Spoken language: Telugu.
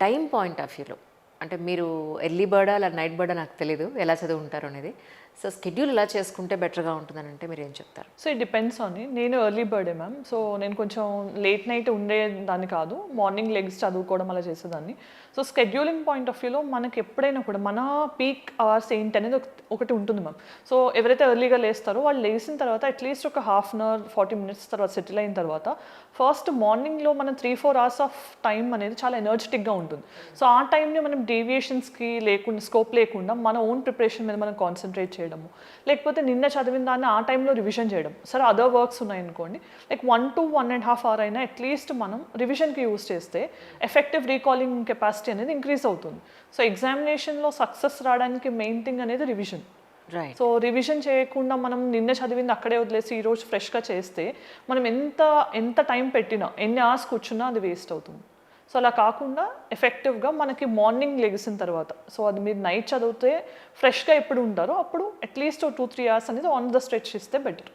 టైం పాయింట్ ఆఫ్ వ్యూలో. అంటే మీరు ఎర్లీ బర్డా అలా నైట్ బర్డా నాకు తెలియదు ఎలా చదువుంటారు అనేది. సో స్కెడ్యూల్ ఎలా చేసుకుంటే బెటర్గా ఉంటుందని అంటే మీరు ఏం చెప్తారు? సో ఇట్ డిపెండ్స్ ఆన్ నేను ఎర్లీ బర్డే మ్యామ్. సో నేను కొంచెం లేట్ నైట్ ఉండే దాన్ని కాదు మార్నింగ్ లెగ్స్ చదువుకోవడం అలా చేసేదాన్ని. సో స్కెడ్యూలింగ్ పాయింట్ ఆఫ్ వ్యూలో మనకి ఎప్పుడైనా కూడా మన పీక్ అవర్స్ ఏంటి అనేది ఒకటి ఉంటుంది మ్యామ్. సో ఎవరైతే ఎర్లీగా లేస్తారో వాళ్ళు లేచిన తర్వాత అట్లీస్ట్ ఒక half an hour forty minutes తర్వాత సెటిల్ అయిన తర్వాత ఫస్ట్ మార్నింగ్లో మనం three four hours of time అనేది చాలా ఎనర్జెటిక్గా ఉంటుంది. సో ఆ టైంని మనం డేవియేషన్స్కి లేకుండా స్కోప్ లేకుండా మన ఓన్ ప్రిపరేషన్ మీద మనం కాన్సన్ట్రేట్ చేయడము. లేకపోతే నిన్న చదివిన దాన్ని ఆ టైంలో రివిజన్ చేయడం. సరే అదర్ వర్క్స్ ఉన్నాయనుకోండి. Like one to one and half hour అయినా అట్లీస్ట్ మనం రివిజన్కి యూస్ చేస్తే ఎఫెక్టివ్ రీకాలింగ్ కెపాసిటీ అనేది ఇంక్రీజ్ అవుతుంది. సో ఎగ్జామినేషన్లో సక్సెస్ రావడానికి మెయిన్ థింగ్ అనేది రివిజన్ రైట్ సో రివిజన్ చేయకుండా మనం నిన్న చదివింది అక్కడే వదిలేసి ఈరోజు ఫ్రెష్గా చేస్తే మనం ఎంత ఎంత టైం పెట్టినా ఎన్ని అవర్స్ కూర్చున్నా అది వేస్ట్ అవుతుంది. సో అలా కాకుండా ఎఫెక్టివ్గా మనకి మార్నింగ్ లెగిసిన తర్వాత సో అది మీరు నైట్ చదివితే ఫ్రెష్గా ఎప్పుడు ఉంటారో అప్పుడు at least two three hours అనేది ఆన్ ద స్ట్రెచ్ ఇస్తే బెటర్